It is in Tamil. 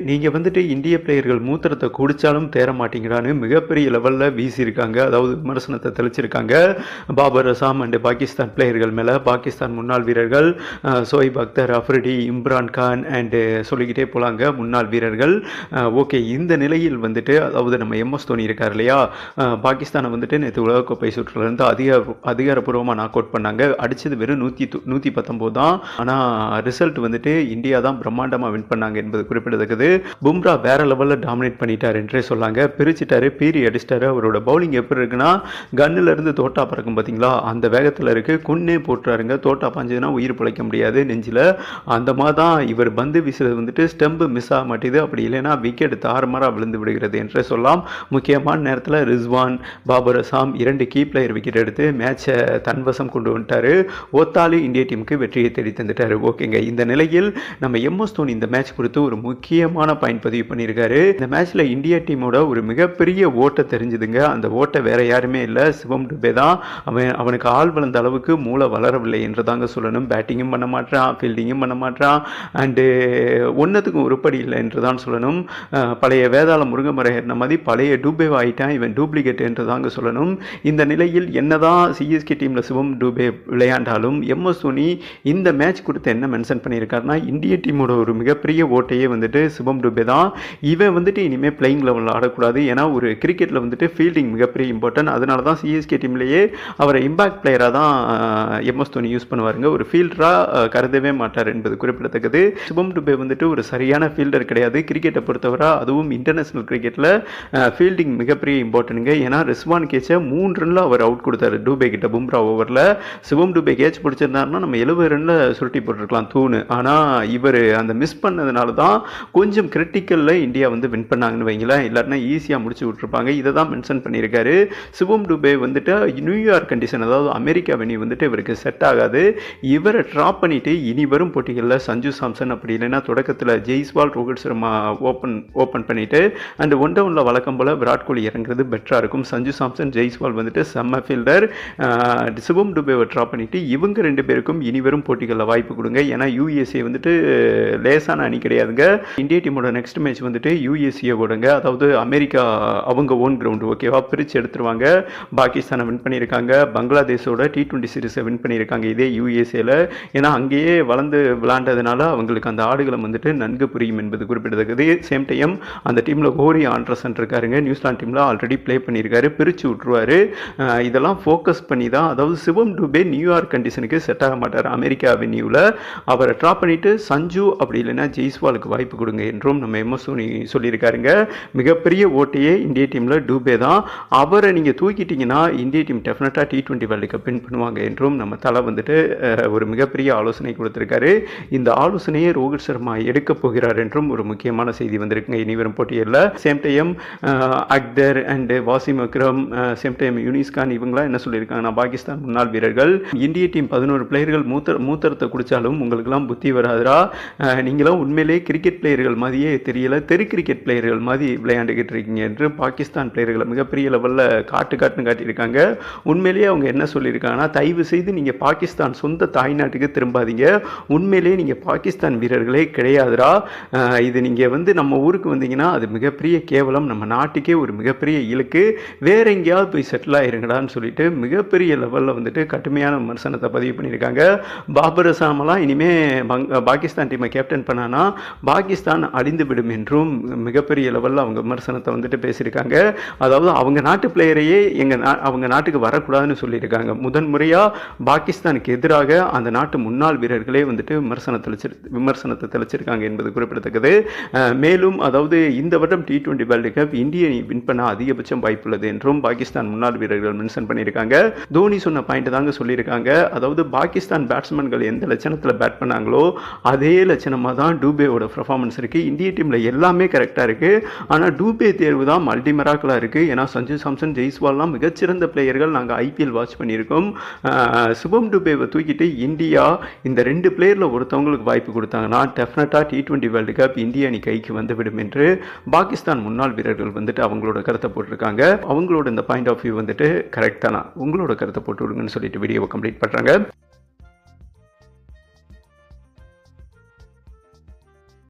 நீங்கள் வந்துட்டு இந்திய பிளேயர்கள் மூத்திரத்தை குடித்தாலும் தேற மாட்டீங்கடான்னு மிகப்பெரிய லெவலில் வீசியிருக்காங்க. அதாவது விமர்சனத்தை தெளிச்சிருக்காங்க. பாபர் அசாம் அண்டு பாகிஸ்தான் பிளேயர்கள் மேலே. பாகிஸ்தான் முன்னாள் வீரர்கள் அஹ், சோயிப் அக்தர் அஃப்ரிடி இம்ரான் கான் அண்டு சொல்லிக்கிட்டே போகலாங்க முன்னாள் வீரர்கள். ஓகே இந்த நிலையில் வந்துட்டு அதாவது நம்ம எம்எஸ் தோனி இருக்கார் இல்லையா? பாகிஸ்தானை வந்துட்டு நேற்று உலகக்கோப்பை சுற்றுலேருந்து அதிக அதிகாரப்பூர்வமாக நாக் அவுட் பண்ணாங்க. அடித்தது வெறும் நூற்றி நூற்றி பத்தொம்போது தான். ஆனால் ரிசல்ட் வந்துட்டு இந்தியா தான் பிரம்மாண்டமாக வின் பண்ணாங்க என்பது குறிப்பிடத்தக்கது. பும்ரா வேற லெவலில் டாமினேட் பண்ணிட்டார் என்றே சொல்லாங்க. பிரிச்சிட்டாரு பீரி அடிச்சிட்டாரு. அவரோட பவுலிங் எப்படி இருக்குன்னா கன்னுல இருந்து தோட்டா பறக்கும் பார்த்தீங்களா அந்த வேகத்தில் இருக்கு. குன்னே போட்டுறாருங்க. தோட்டா பாஞ்சதுன்னா உயிர் பிழைக்க முடியாது நெஞ்சில். அந்த மாதிரி தான் இவர் பந்து வீசுறது வந்துட்டு ஸ்டெம்பு மிஸ் ஆக மாட்டேது. அப்படி இல்லைன்னா விக்கெட் தாறுமாறாக விழுந்து விடுகிறது என்றே சொல்லலாம். முக்கியமான நேரத்தில் ரிஸ்வான் பாபர் அசாம் இரண்டு கீ பிளேயர் விக்கெட் எடுத்து மேட்சை தன்வசம் கொண்டு வந்துட்டாரு. ஓத்தாலி இந்திய டீமுக்கு வெற்றியை தேடி தந்துட்டாரு ஓகேங்க இந்த நிலையில் நம்ம எம்எஸ் தோனி இந்த மேட்ச் குறித்து ஒரு முக்கியமான பாயிண்ட் பதிவு பண்ணியிருக்காரு. இந்த மேட்ச்ல இந்தியா டீமோட ஒரு மிகப்பெரிய ஓட்டை தெரிஞ்சுதுங்க. அந்த ஓட்டை வேற யாருமே இல்லை. சிவம் டுபே தான். அவன் அவனுக்கு ஆள் வளர்ந்த அளவுக்கு மூளை வளரவில்லை என்று தாங்க சொல்லணும். பேட்டிங்கும் பண்ண மாட்டான் ஃபீல்டிங்கும் பண்ண மாட்டான் அண்டு ஒன்றத்துக்கும் உருப்படி இல்லை என்று தான் சொல்லணும். பழைய வேதாள முருங்கமரை ஏறின மாதிரி பழைய டூபே ஆகிட்டான் இவன் டூப்ளிகேட் என்று தாங்க சொல்லணும். இந்த நிலையில் என்னதான் சிஎஸ்கே டீமில் சிவம் டூபே விளையாண்டாலும் எம்எஸ் தோனி இந்த மேட்ச் கொடுத்து என்ன மென்ஷன் பண்ணியிருக்காருன்னா இந்திய டீமோட ஒரு மிகப்பெரிய ஓட்டையே வந்துட்டு சிவம் டூபே தான். இவன் வந்துட்டு இனிமேல் பிளேயிங் லெவலில் ஆடக்கூடாது. ஏன்னா ஒரு கிரிக்கெட்டில் வந்துட்டு ஃபீல்டிங் மிகப்பெரிய இம்பார்ட்டன்ட் அதனால தான் சிஎஸ்கே டீம்லேயே அவரை இம்பாக்ட் பிளேயராக தான் எம்எஸ் தோனி யூஸ் பண்ணுவாருங்க. ஒரு ஃபீல்டராக கருதவே மாட்டார் என்பது குறிப்பிடத்தக்கது. சிவம் டுபே வந்துட்டு ஒரு சரியான ஃபீல்டர் கிடையாது. கிரிக்கெட்டை பொறுத்தவரை அதுவும் இன்டர்நேஷனல் கிரிக்கெட்டில் ஃபீல்டிங் மிகப்பெரிய இம்பார்ட்டனுங்க ஏன்னா ரிஸ்வான் கேட்சை மூணு ரனில் அவர் அவுட் கொடுத்தாரு. டூபே கிட்ட பும்ரா ஓவரில் சிவம் டூபே கேட்ச் பிடிச்சிருந்தாருன்னா நம்ம எழுபது ரனில் சுருட்டி போட்டிருக்கலாம் தூணு. ஆனால் இவர் அந்த மிஸ் பண்ணதுனால தான் கொஞ்சம் கொஞ்சம் கிரிட்டிக்கலில் இந்தியா வந்து வின் பண்ணாங்கன்னு வைங்களேன். இல்லாட்டினா ஈஸியாக முடிச்சு விட்ருப்பாங்க இதை தான் மென்ஷன் பண்ணியிருக்காரு. சிவம் டுபே வந்துட்டு நியூயார்க் கண்டிஷன் அதாவது அமெரிக்கா வெனி வந்துட்டு இவருக்கு செட் ஆகாது. இவரை ட்ராப் பண்ணிட்டு இனி வரும் போட்டிகளில் சஞ்சு சாம்சன் அப்படி இல்லைன்னா தொடக்கத்தில் ஜெய்ஸ்வால் ரோஹித் சர்மா ஓப்பன் ஓப்பன் பண்ணிட்டு அண்ட் ஒன் டவுனில் வழக்கம் போல் விராட் கோலி இறங்குறது பெட்டராக இருக்கும். சஞ்சு சாம்சன் ஜெய்ஸ்வால் வந்துட்டு செம்ம ஃபீல்டர் சிவம் டுபேவை ட்ராப் பண்ணிட்டு இவங்க ரெண்டு பேருக்கும் இனி வரும் போட்டிகளில் வாய்ப்பு கொடுங்க. ஏன்னா யூஎஸ்ஏ வந்துட்டு லேசான அணி கிடையாதுங்க. இந்திய டீமோட நெக்ஸ்ட் மேட்ச் வந்துட்டு யூஎஸ்ஏ கூடங்க அதாவது அமெரிக்கா அவங்க ஓன் கிரவுண்டு ஓகேவா பிரித்து எடுத்துருவாங்க. பாகிஸ்தானை வின் பண்ணியிருக்காங்க. பங்களாதேஷோட டி டுவெண்ட்டி சீரிஸை வின் பண்ணியிருக்காங்க இதே யூஎஸ்ஏல ஏன்னா அங்கேயே வளர்ந்து விளாண்டதுனால அவங்களுக்கு அந்த ஆடுகளம் வந்துட்டு நன்கு புரியும் என்பது குறிப்பிடத்தக்கது. சேம் டைம் அந்த டீமில் கோரி ஆண்ட்ரசன் இருக்காருங்க. நியூசிலாந்து டீமில் ஆல்ரெடி ப்ளே பண்ணியிருக்காரு. பிரித்து விட்ருவாரு இதெல்லாம் ஃபோக்கஸ் பண்ணி தான் அதாவது சிவம் டூபே நியூயார்க் கண்டிஷனுக்கு செட் ஆக மாட்டார். அமெரிக்கா அவென்யூவில் அவரை ட்ராப் பண்ணிவிட்டு சஞ்சு அப்படி இல்லைன்னா ஜெய்ஸ்வாலுக்கு வாய்ப்பு கொடுங்க. என்றும் நம்ம எம்எஸ் தோனி சொல்லியிருக்காருங்க. மிகப்பெரிய ஓட்டையே இந்திய டீமில் டூபே தான். அவரை நீங்கள் தூக்கிட்டீங்கன்னா இந்திய டீம் டெஃபினட்டாக T twenty world cup win பண்ணுவாங்க என்றும் நம்ம தலை வந்துட்டு ஒரு மிகப்பெரிய ஆலோசனை கொடுத்துருக்காரு. இந்த ஆலோசனையை ரோஹித் சர்மா எடுக்க போகிறார் என்றும் ஒரு முக்கியமான செய்தி வந்திருக்குங்க. இனிவரும் போட்டியில் same time Akhtar and Wasim Akram same time Younis Khan இவங்களாம் என்ன சொல்லியிருக்காங்கன்னா பாகிஸ்தான் முன்னாள் வீரர்கள். இந்திய டீம் பதினோரு பிளேயர்கள் மூத்த மூத்தரத்தை குடித்தாலும் உங்களுக்குலாம் புத்தி வராதரா நீங்களாம் உண்மையிலே கிரிக்கெட் பிளேயர்கள் மாதிரியே தெரியல. தெரு கிரிக்கெட் பிளேயர்கள் மாதிரி விளையாண்டுக்கிட்டு இருக்கீங்க என்று பாகிஸ்தான் பிளேயர்களை மிகப்பெரிய லெவலில் காட்டு காட்டுன்னு காட்டியிருக்காங்க. உண்மையிலேயே அவங்க என்ன சொல்லியிருக்காங்கன்னா தயவு செய்து நீங்கள் பாகிஸ்தான் சொந்த தாய்நாட்டுக்கு திரும்பாதீங்க. உண்மையிலேயே நீங்கள் பாகிஸ்தான் வீரர்களே கிடையாதுடா. இது நீங்கள் வந்து நம்ம ஊருக்கு வந்தீங்கன்னா அது மிகப்பெரிய கேவலம். நம்ம நாட்டுக்கே ஒரு மிகப்பெரிய இழுக்கு வேற எங்கேயாவது போய் செட்டில் ஆயிருங்கடான்னு சொல்லிட்டு மிகப்பெரிய லெவலில் வந்துட்டு கடுமையான விமர்சனத்தை பதிவு பண்ணியிருக்காங்க. பாபர் அசாமெல்லாம் இனிமேல் பங் பாகிஸ்தான் டீமை கேப்டன் பண்ணானா பாகிஸ்தான் அழிந்து விடும் என்றும் மிகப்பெரிய லெவலில் அவங்க விமர்சனத்தை வந்துட்டு பேசியிருக்காங்க. அதாவது அவங்க நாட்டு பிளேயரையே எங்கள் நா அவங்க நாட்டுக்கு வரக்கூடாதுன்னு சொல்லியிருக்காங்க. முதன் முறையாக பாகிஸ்தானுக்கு எதிராக அந்த நாட்டு முன்னாள் வீரர்களே வந்துட்டு விமர்சனம் தெளிச்சு விமர்சனத்தை தெளிச்சிருக்காங்க என்பது குறிப்பிடத்தக்கது. மேலும் அதாவது இந்த வருடம் டி டுவெண்ட்டி வேர்ல்டு கப் இந்திய வின் பண்ண அதிகபட்சம் வாய்ப்புள்ளது என்றும் பாகிஸ்தான் முன்னாள் வீரர்கள் மென்ஷன் பண்ணியிருக்காங்க. தோனி சொன்ன பாயிண்ட் தாங்க சொல்லியிருக்காங்க. அதாவது பாகிஸ்தான் பேட்ஸ்மேன்கள் எந்த லட்சணத்தில் பேட் பண்ணாங்களோ அதே லட்சணமாக தான் டூபேவோட பர்ஃபார்மன்ஸ் இருக்குது இந்திய டீமில் எல்லாமே கரெக்டாக இருக்குது ஆனால் டூபே தேர்வு தான் மல்டி மெராக்கலாக இருக்குது ஏன்னா சஞ்சு சாம்சன் ஜெய்ஸ்வால்லாம் மிகச்சிறந்த பிளேயர்கள் நாங்கள் ஐபிஎல் வாட்ச் பண்ணியிருக்கோம். சுபம் டூபேவை தூக்கிட்டு இந்தியா இந்த ரெண்டு பிளேயரில் ஒருத்தவங்களுக்கு வாய்ப்பு கொடுத்தாங்கன்னா டெஃபினட்டாக டி டுவெண்ட்டி வேர்ல்டு கப் இந்திய அணி கைக்கு வந்துவிடும் என்று பாகிஸ்தான் முன்னாள் வீரர்கள் வந்துட்டு அவங்களோட கருத்தை போட்டிருக்காங்க. அவங்களோட இந்த பாயிண்ட் ஆஃப் வியூ வந்துட்டு கரெக்டானா உங்களோட கருத்தை போட்டு விடுங்கன்னு சொல்லிட்டு வீடியோவை கம்ப்ளீட் பண்ணுறாங்க